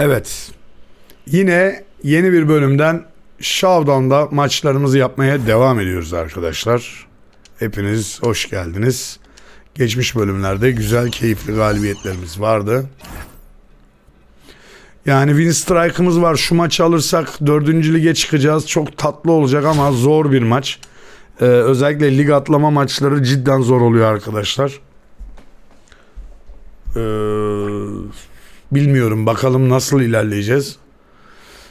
Evet. Yine yeni bir bölümden Showdown'da maçlarımızı yapmaya devam ediyoruz arkadaşlar. Hepiniz hoş geldiniz. Geçmiş bölümlerde güzel, keyifli galibiyetlerimiz vardı. Yani win strike'ımız var. Şu maçı alırsak 4. lige çıkacağız. Çok tatlı olacak ama zor bir maç. Ee, özellikle lig atlama maçları cidden zor oluyor arkadaşlar. Ee, bilmiyorum bakalım nasıl ilerleyeceğiz.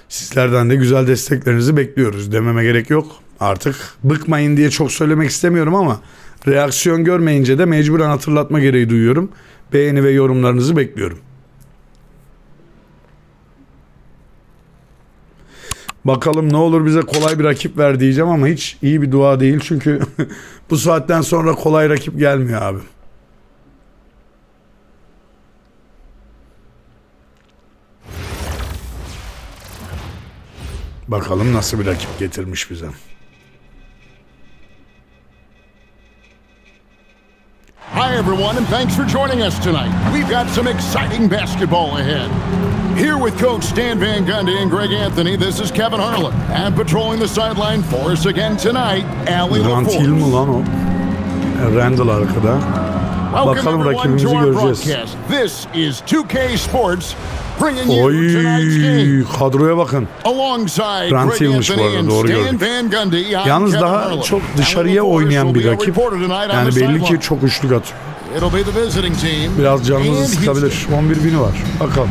Sizlerden de güzel desteklerinizi bekliyoruz. Dememe gerek yok. Artık bıkmayın diye çok söylemek istemiyorum ama reaksiyon görmeyince de mecburen hatırlatma gereği duyuyorum. Beğeni ve yorumlarınızı bekliyorum. Bakalım ne olur bize kolay bir rakip ver diyeceğim ama hiç iyi bir dua değil. Çünkü bu saatten sonra kolay rakip gelmiyor abi. Bakalım nasıl bir rakip getirmiş bize. Hi, everyone, and thanks for joining us tonight. We've got some exciting basketball ahead. Here with Coach Stan Van Gundy and Greg Anthony, this is Kevin Harlan. And patrolling the sideline for us again tonight, Allie Grant Hill mi lan o? Randall arkada. Welcome, Bakalım everyone, rakibimizi our göreceğiz. broadcast. This is 2K Sports, Oy kadroya bakın. Hill'miş bu arada, doğru gördük. Yalnız daha çok dışarıya oynayan bir rakip. Yani belli ki çok üçlük atıyor. Biraz canımızı sıkabilir. 11 bini var. Bakalım.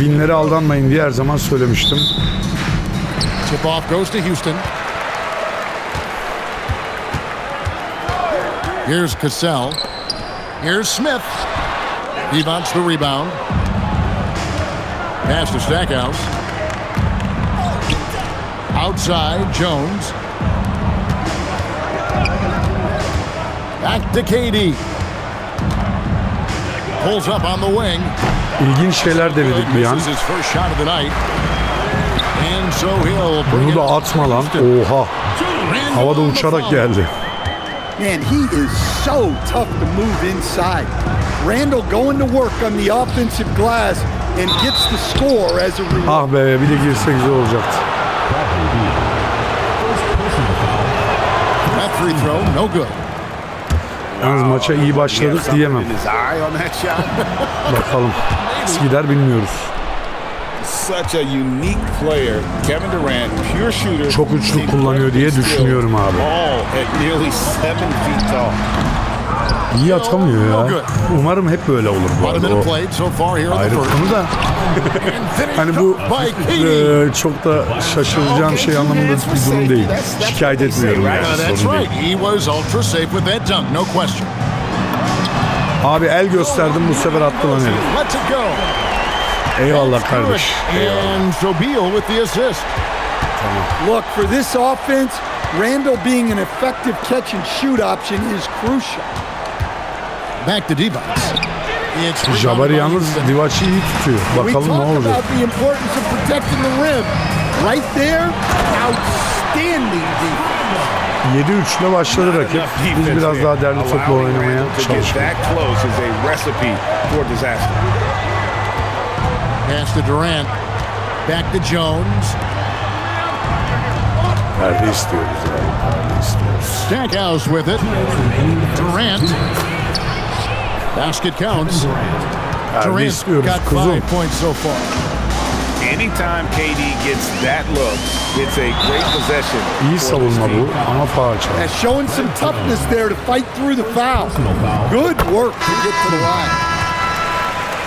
Binlere aldanmayın diye her zaman söylemiştim. Tip off goes to Houston. Here's Cassell. Here's Smith. He wants the rebound. Pass to Stackhouse. Outside, Jones. Back to KD. Pulls up on the wing. İlginç şeyler denedik bir an. This is his first shot of the night. And so he'll bring Bunu da atma lan. Oha. Havada uçarak geldi. Man, he is so tough to move inside. Randall going to work on the offensive glass and gets the score as a result. Ah be bir de girse güzel olacaktı. That free throw, no good. Yalnız maça iyi başladık diyemem. Bakalım. Nasıl gider bilmiyoruz. Such a unique player. Kevin Durant, pure shooter. Çok üçlük kullanıyor diye düşünüyorum abi. İyi atamıyor ya. Umarım hep böyle olur bu arada. O played so far here in the ayrı first. konu da. Hani bu e, çok da şaşıracağım şey anlamında bir durum değil. Şikayet etmiyorum yani. Sorun değil. Abi el gösterdim bu sefer attı lan eli. Eyvallah kardeş. Eyvallah. And Sobeal with the assist. Look, for this offense, Randall being an effective catch and shoot option is crucial. Back to Divac. Jabari yalnız. Divaç'ı iyi tutuyor. We Bakalım ne olacak. about the importance of protecting the rim. Right there, outstanding defense. 7-3 ile başladı rakip. Biz biraz daha derli toplu oynamaya çalışıyoruz. that close is a recipe for disaster. Pass to Durant. Back to Jones. Perde istiyoruz abi. Perde istiyoruz. Stackhouse with it. Durant. Basket counts. Perde Durant uh, istiyoruz got kuzum. five points so far. Anytime KD gets that look, it's a great possession. İyi for this savunma bu ama faul çaldı. Has showing some toughness there to fight through the foul. Good work to get to the line.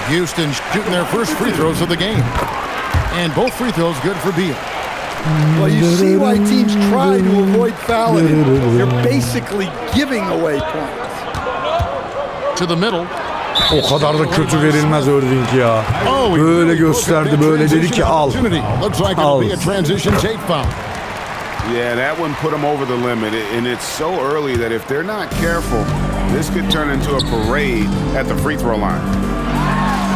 Houston shooting their first free throws of the game. And both free throws good for Beal. Well, you see why teams try to avoid fouling him. You're basically giving away points. To the middle. O kadar da kötü verilmez Irving ya. Oh, he Böyle really gösterdi böyle dedi ki al. Looks like it'll Al. be a transition tape foul. Yeah, that one put them over the limit, and it's so early that if they're not careful, this could turn into a parade at the free throw line.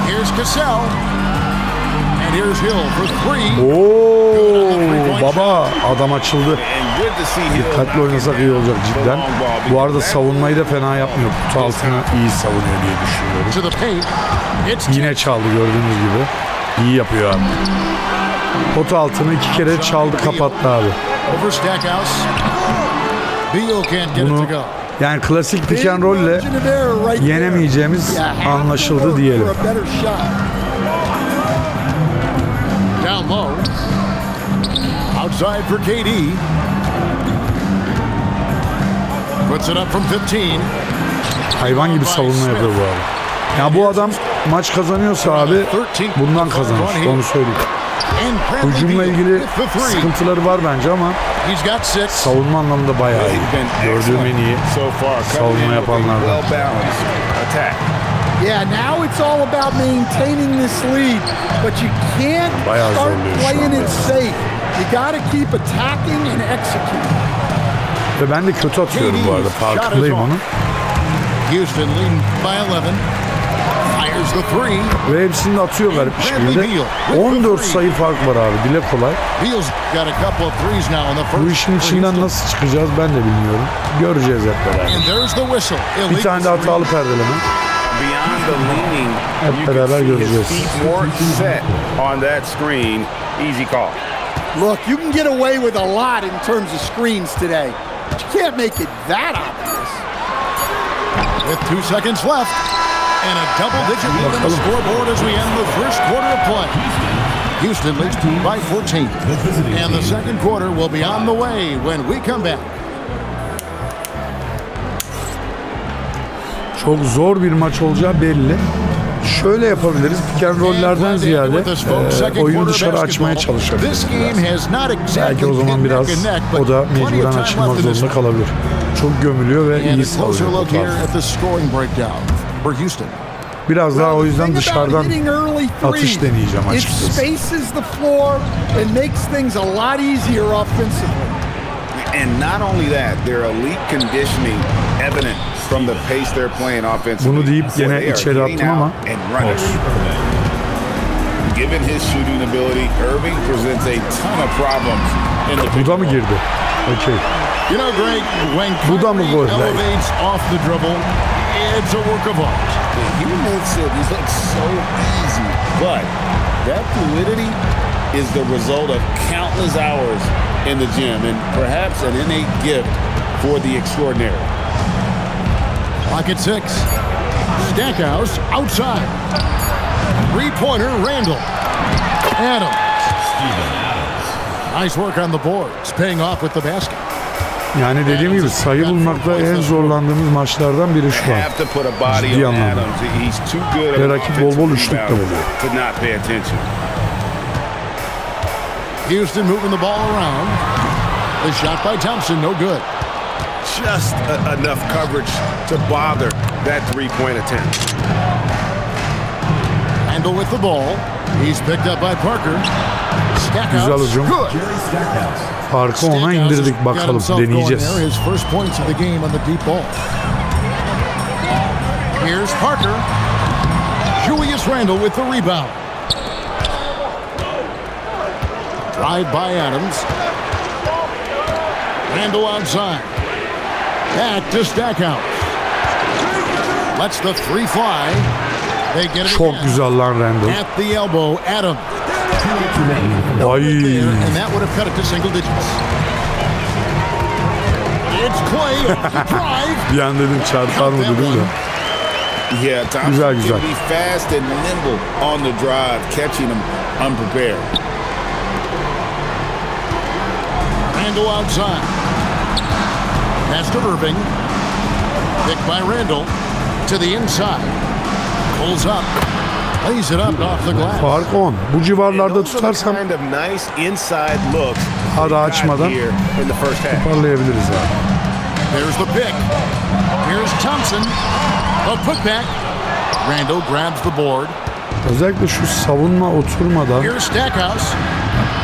Here's Cassell. Oo baba adam açıldı. Dikkatli oynasak iyi olacak cidden. Bu arada savunmayı da fena yapmıyor. Kutu altına iyi savunuyor diye düşünüyorum. Yine çaldı gördüğünüz gibi. İyi yapıyor abi. Kutu altını iki kere çaldı kapattı abi. Bunu yani klasik pick and roll yenemeyeceğimiz anlaşıldı diyelim. Low. Outside for KD. Puts it up from 15. Hayvan gibi savunma yapıyor bu abi. Ya bu adam maç kazanıyorsa abi bundan kazanır. Onu söyleyeyim. Hücumla ilgili sıkıntıları var bence ama savunma anlamında bayağı iyi. Gördüğüm en iyi. savunma yapanlardan. Yeah, now it's all about maintaining this lead, but you can't Bayağı start playing it safe. You got to keep attacking and executing. Ve ben de kötü atıyorum bu arada. Farkındayım onun. Houston leading by 11. Fires the three. Ve hepsini de atıyor garip bir şekilde. 14 sayı fark var abi. Dile kolay. Bu işin içinden nasıl çıkacağız ben de bilmiyorum. Göreceğiz hep beraber. Bir tane de hatalı perdeleme. Beyond the leaning, Hep you can beraber see his göreceğiz. feet more set on that screen. Easy call. Look, you can get away with a lot in terms of screens today. But you can't make it that obvious. With two seconds left. And a double-digit lead on the scoreboard as we end the first quarter of play. Houston leads by 14. And the second quarter will be on the way when we come back. Çok zor bir maç olacağı belli. Şöyle yapabiliriz. Pick and roll'lerden ziyade e, oyunu dışarı açmaya çalışabiliriz. biraz. Belki o zaman biraz o da mecburen açılmak zorunda kalabilir. Çok gömülüyor ve iyi Houston. Biraz daha o yüzden dışarıdan atış deneyeceğim açıkçası. And not only that, their elite conditioning evident from the pace they're playing offensively. Bunu deyip where gene they içeri attım ama and running. olsun. Given his shooting ability, Irving presents a ton of problems in the Bu pick da and mı roll. girdi? Okey. You know, Greg, when Bu da mı Kyrie gol? elevates off the dribble, it's a work of art. He makes it look so easy, but that fluidity is the result of countless hours in the gym and perhaps an innate gift for the extraordinary. Clock at six. Stackhouse outside. Three-pointer, Randall. Adams. Nice work on the boards, paying off with the basket. Yani dediğim gibi sayı bulmakta en zorlandığımız maçlardan biri şu an. Ciddi anlamda. Adams. He's too good Ve at rakip bol bol üçlük de buluyor. rebounding to not pay attention. Houston moving the ball around. The shot by Thompson, no good. Just a- enough coverage to bother that three-point attempt. Randall with the ball. He's picked up by Parker. Stackhouse. Güzel hücum. Good. Farkı ona Stackhouse indirdik has got bakalım himself going deneyeceğiz. His first points of the game on the deep ball. Here's Parker. Julius Randle with the rebound. Drive by Adams. Randle outside. Back to Stackhouse. Lets the three fly. They get it Çok again. güzel lan Randall. At the elbow, Adams. Ay. And that would have cut it to single digits. It's Clay drive. Bir an dedim çarpar mı dedim de. Yeah, Thompson Güzel, can güzel. be fast and nimble on the drive, catching him unprepared. Randall outside. Pass to Irving. Picked by Randall to the inside. Pulls up. Lays it up off the glass. Fark 10. Bu civarlarda tutarsam kind of nice inside looks Hadi they got açmadan here in the first half. toparlayabiliriz abi. There's the pick. Here's Thompson. A putback. Randall grabs the board. Özellikle şu savunma oturmadan Here's Stackhouse.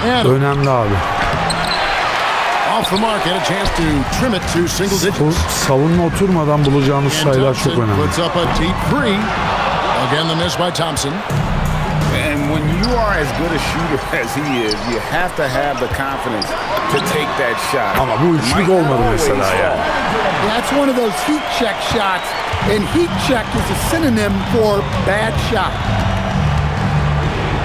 Adams. önemli abi. Off the mark, had a chance to trim it to single Bu digits. savunma oturmadan bulacağımız And sayılar çok önemli. puts up a deep three. Again, the miss by Thompson. And when you are as good a shooter as he is, you have to have the confidence to take that shot. Ama bu üçlük olmadı mesela ya. That's one of those heat check shots, and heat check is a synonym for bad shot.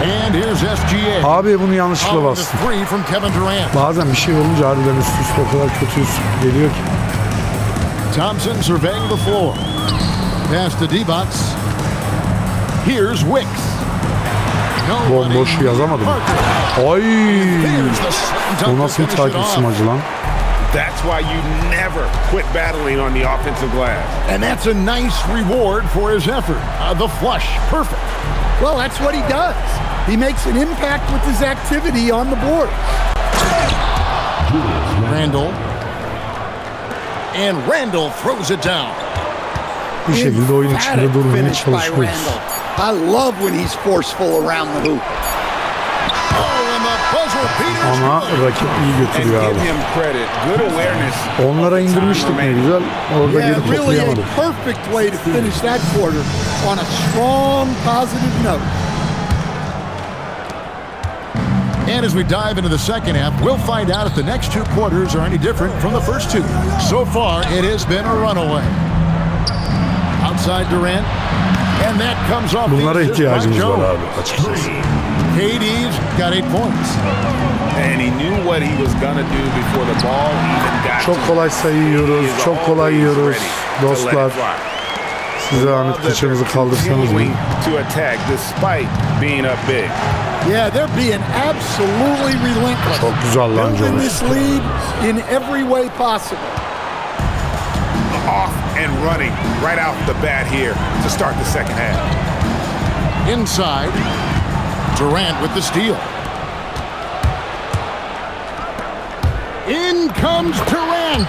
And here's SGA. Abi bunu yanlışlıkla Following the bastım. three from Kevin Durant. Bazen bir şey olunca harbiden üst üste o kadar kötü geliyor ki. Thompson surveying the floor. Pass to D-Box. Here's Wicks. Nobody Bomboş yazamadım. Parker. Ay! There's the slam dunk O to nasıl bir finish it takip off. smacı lan? That's why you never quit battling on the offensive glass. And that's a nice reward for his effort. Uh, the flush, perfect. Well, that's what he does. He makes an impact with his activity on the board. Randall. And Randall throws it down. Bir şekilde oyun içinde Emphatic durmaya finish by çalışıyoruz. Randall. I love when he's forceful around the hoop. Oh, and the buzzer beaters. Ama rakip iyi And götürüyor give abi. him credit. Good awareness. Onlara indirmiştik ne güzel. Orada Yeah, geri really a toplayamadık. perfect way to finish that quarter on a strong, positive note. And as we dive into the second half, we'll find out if the next two quarters are any different from the first two. So far, it has been a runaway. Outside Durant. And that comes off the Bunlara assist by ihtiyacımız var Jones. abi açıkçası. KD's got eight points. And he knew what he was going to do before the ball even got to Çok him. kolay sayı yiyoruz, He is çok kolay yiyoruz. ready to let it Dostlar fly. Size Ahmet kıçınızı kaldırsanız mı? To attack despite being up big. Yeah, they're being absolutely relentless. Çok güzel lan Building Jones. this lead in every way possible. Off and running right out the bat here to start the second half. Inside. Durant with the steal. In comes Durant.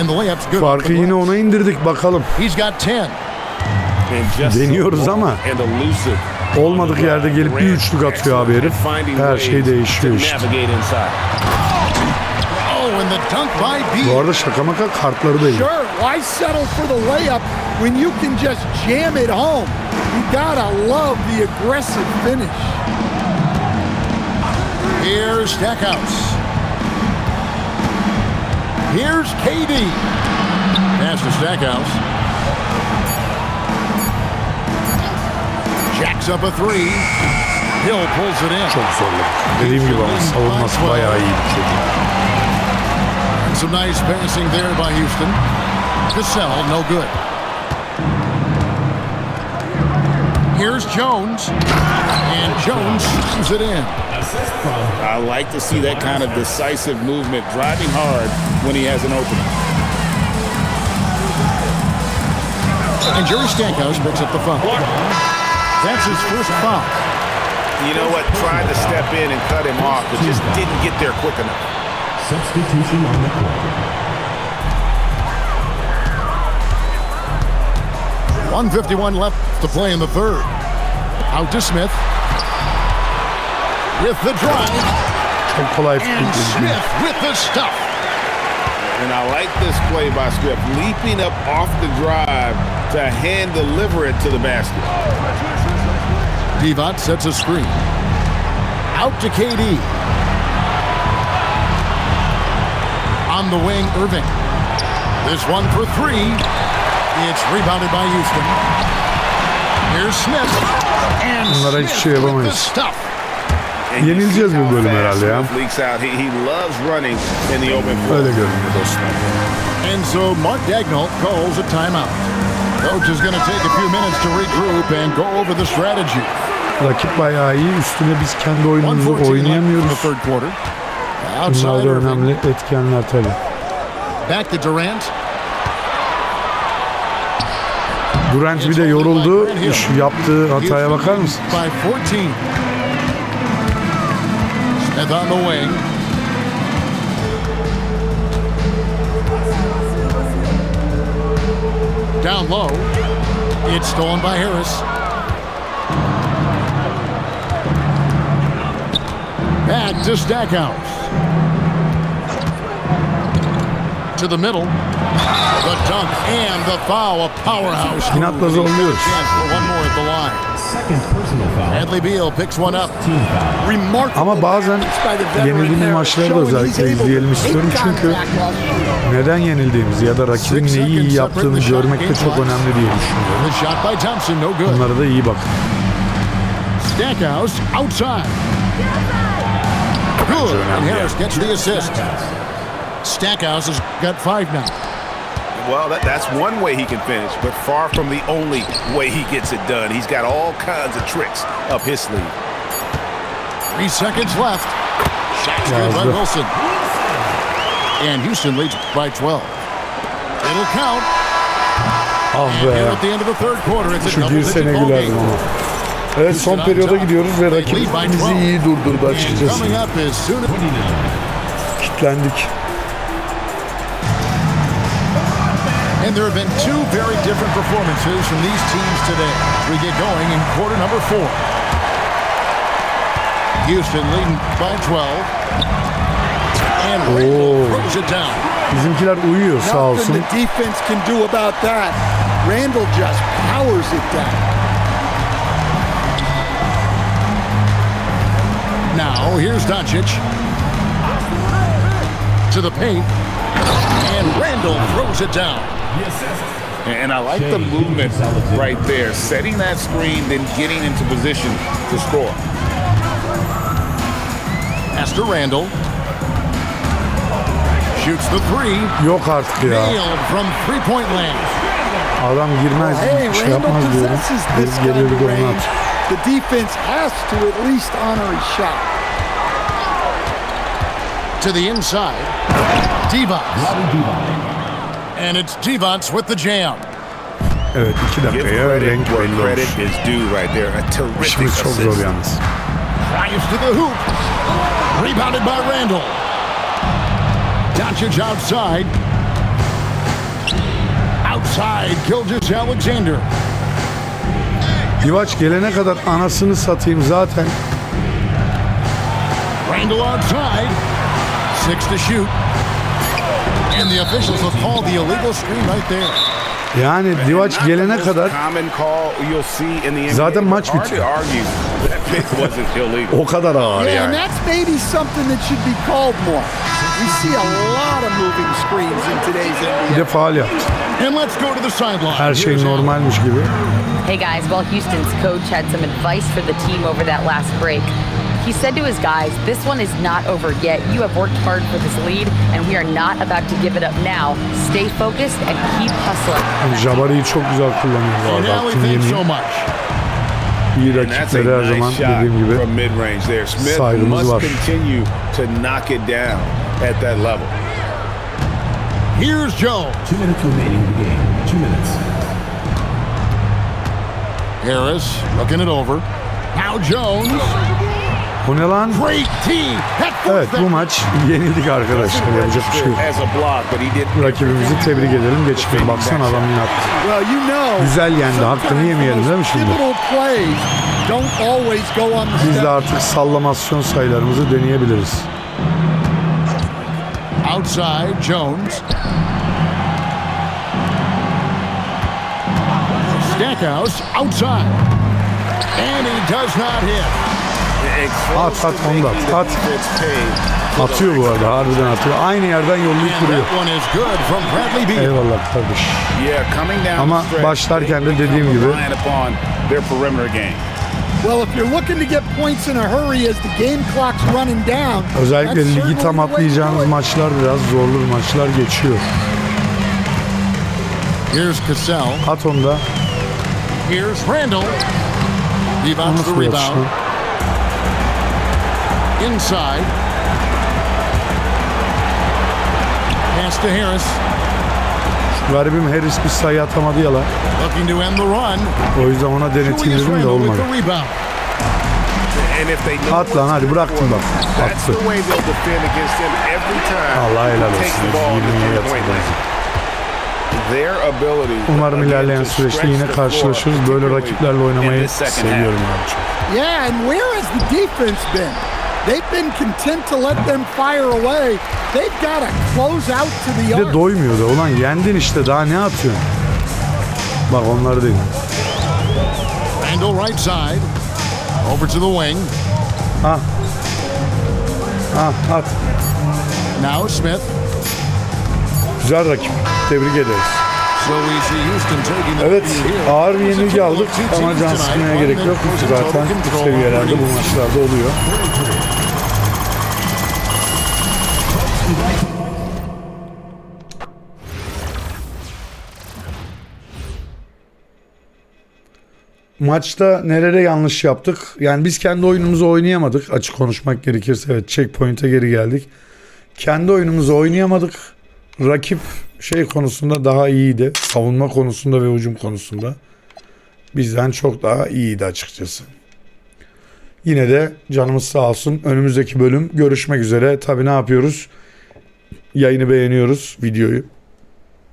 And the layup's good. Farkı yine ona indirdik bakalım. He's got 10. And just Deniyoruz ama olmadık yerde gelip bir üçlük atıyor abi herif. Her şey değişiyor işte. Oh, Bu arada şaka maka kartları da iyi. Sure, why Here's KD. Pass to Stackhouse. Jacks up a three. Hill pulls it in. Çok zorlu. Dediğim gibi ama savunması bayağı iyi bir. Some nice passing there by Houston. Cassell, no good. Here's Jones. And Jones slams it in. I like to see that kind of decisive movement, driving hard when he has an opening. And Jerry Stackhouse picks up the foul. That's his first foul. You know what? Tried to step in and cut him off, but just didn't get there quick enough. Substitution on the court. 151 left to play in the third. Out to Smith. With the drive. And. Smith with the stuff. And I like this play by Swift, leaping up off the drive to hand deliver it to the basket. Divac sets a screen. Out to KD. On the wing, Irving. This one for three. It's rebounded by Houston. Here's Smith. And Bunlara hiçbir Smith şey with the yapamayız. stuff. Yenileceğiz bu bölüm herhalde ya. Swift Leaks out. He, he loves running in the open floor. Öyle görünüyor dostlar. And so Mark Dagnall calls a timeout. Coach is going to take a few minutes to regroup and go over the strategy. Rakip bayağı iyi. Üstüne biz kendi oyunumuzu 114 left in the oynayamıyoruz. Bunlar da önemli etkenler tabii. Back to Durant. Durant bir de yoruldu. Şu yaptığı hataya bakar mısın? By 14. Smith on the wing. Down low. It's stolen by Harris. Back to Stackhouse. To the middle. The dunk and the foul. A powerhouse. İnatla zorluyoruz. One more at the line. Second personal foul. Bradley Beal picks one up. Ama bazen yenildiğimiz maçları da özellikle izleyelim istiyorum çünkü neden yenildiğimizi ya da rakibin neyi iyi yaptığını görmek de çok önemli diye düşünüyorum. The shot by Thompson, no good. Bunlara da iyi bakın. Stackhouse outside. Good. And Harris gets the assist. Stackhouse has got five now. Well, that, that's one way he can finish, but far from the only way he gets it done. He's got all kinds of tricks up his sleeve. Three seconds left. Shot's good by Wilson. And Houston leads by 12. It'll count. Ah And here be. at the end of the third quarter, it's a Şu double digit girsene ball gülerdim game. ama. Evet son periyoda gidiyoruz ve rakip bizi iyi durdurdu And açıkçası. coming up is soon 29. Kitlendik. And there have been two very different performances from these teams today. We get going in quarter number four. Houston leading by 12. And oh. Randall Oh. throws it down. Bizimkiler uyuyor sağ Nothing olsun. the defense can do about that. Randall just powers it down. Now, here's Doncic. To the paint. And Randall throws it down. And I like the movement right there, setting that screen, then getting into position to score. Pass to Randall. Shoots the three. Yok artık ya. Nailed from three-point land. Adam girmez, Hey, şey yapmaz diyorum. possesses Biz this kind geliyor bir of de onu range. at. The defense has to at least honor his shot. To the inside. Devon. Robbie Devon. And it's Devon's with the jam. Uh, evet iki Give dakikaya credit renk where belli credit olmuş. is due right there. A terrific İşimiz çok assist. zor yalnız. Drives to the hoop. Rebounded by Randall. Doncic outside. Outside, Gilgis Alexander. Divaç gelene kadar anasını satayım zaten. Randall outside. Six to shoot. And the officials have called the illegal screen right there. Yani Divaç gelene kadar. Zaten maç bitiyor. o kadar ağır Yeah, yani. that's maybe something that should be called more. We see a lot of moving screens in today's Bir de faal yaptı. And let's go to the sideline. Her şey normalmiş gibi. Hey guys, well, Houston's coach had some advice for the team over that last break. He said to his guys, This one is not over yet. You have worked hard for this lead, and we are not about to give it up now. Stay focused and keep hustling. Jabari'yi çok güzel kullanıyor bu And arada. Allie, Hakkını so much. İyi And that's a rakipleri her zaman nice shot dediğim gibi from mid-range there. Smith saygımız must var. continue to knock it down at that level. Here's Jones. Two minutes remaining in the game. Two minutes. Harris looking it over. Now Jones. Bu ne lan? Evet bu maç yenildik arkadaşlar. Yapacak bir şey yok. Rakibimizi tebrik edelim. Geçti. Baksana adam yaptı. You know, Güzel yendi, hakkını yemeyelim değil mi şimdi? Biz de artık sallamasyon sayılarımızı deneyebiliriz. Outside Jones. Stackhouse outside. And he does not hit. At, at, onu da at. Atıyor bu arada. Harbiden atıyor. Aynı yerden yollayıp duruyor. Eyvallah kardeş. Ama the başlarken de dediğim gibi- reliant upon their perimeter game. Well, if you're looking to get points in a hurry as the game clock's running down, Özellikle ligi tam the atlayacağınız maçlar biraz zorlu maçlar geçiyor. Here's Cassell. At onu da. Here's Randall. Devon's the Nasıl rebound. Inside. Pass to Harris. Garibim Harris bir sayı atamadı ya lan. Looking to end the run. O yüzden ona deneteyim dedim de olmadı. At lan hadi bıraktım bak. Attı. Allah helal olsun. the ball in the 20'ye three-point yatırdı. Umarım ilerleyen süreçte yine karşılaşırız. Böyle rakiplerle oynamayı seviyorum yani. Yeah, and where has the defense been? They've been content to let them fire away. They've got to close out to the Bir de doymuyor da. Ulan yendin işte daha ne atıyorsun? Bak onları değil. Randall right side. Over to the wing. Ha. Ha at. Now Smith. Güzel rakip. Tebrik ederiz. So we see Houston taking the Evet lead here. ağır bir yenilgi aldık ama can sıkmaya gerek yok. Zaten bu seviyelerde bu maçlarda oluyor. Maçta nerede yanlış yaptık? Yani biz kendi oyunumuzu oynayamadık. Açık konuşmak gerekirse evet checkpoint'e geri geldik. Kendi oyunumuzu oynayamadık. Rakip şey konusunda daha iyiydi. Savunma konusunda ve hücum konusunda. Bizden çok daha iyiydi açıkçası. Yine de canımız sağ olsun. Önümüzdeki bölüm görüşmek üzere. Tabii ne yapıyoruz? Yayını beğeniyoruz, videoyu.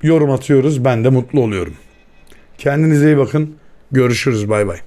Yorum atıyoruz. Ben de mutlu oluyorum. Kendinize iyi bakın. Görüşürüz. Bay bay.